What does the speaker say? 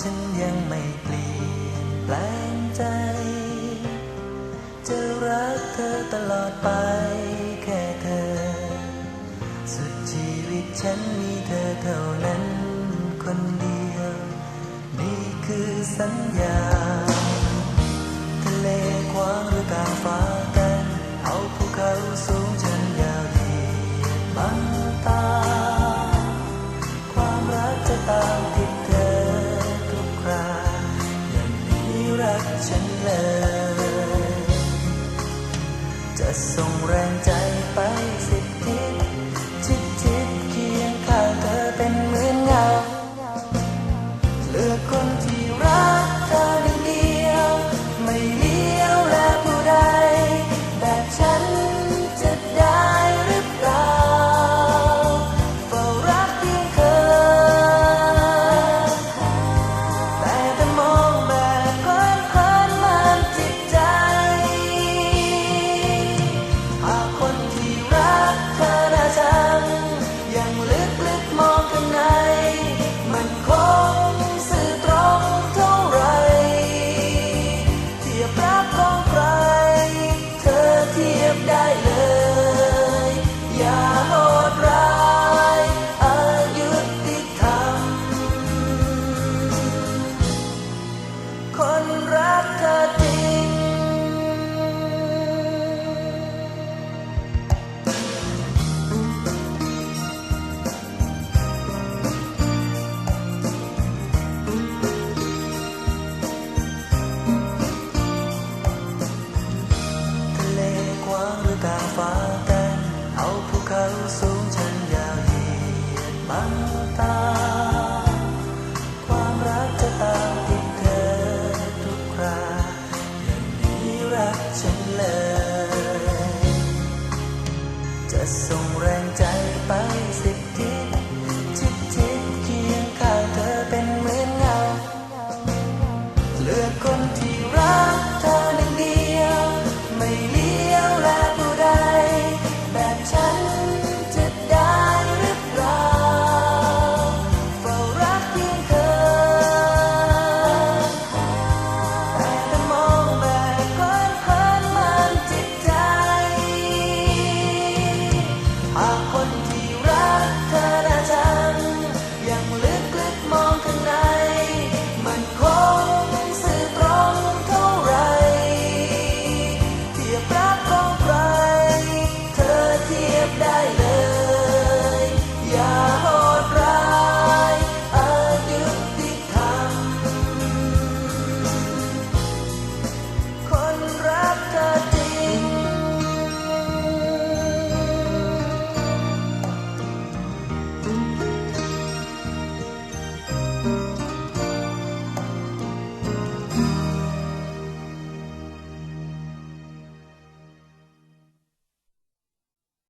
ฉันยังไม่เปลี่ยนแปลงใจ จะรักเธอตลอดไปแค่เธอ สุดชีวิตฉันมีเธอเท่านั้นคนเดียว นี่คือสัญญา ทะเลกว้างหรือกลางฟ้ากันเอาภูเขาสูงจนยาวเหยียดบังตา ความรักจะตาม ฉันเลย จะส่งแรงใจไปสิบทิศ ความรักจะตามติดเธอทุกคราอย่งรักฉันเลย จะส่งแรง ที่รักเธอ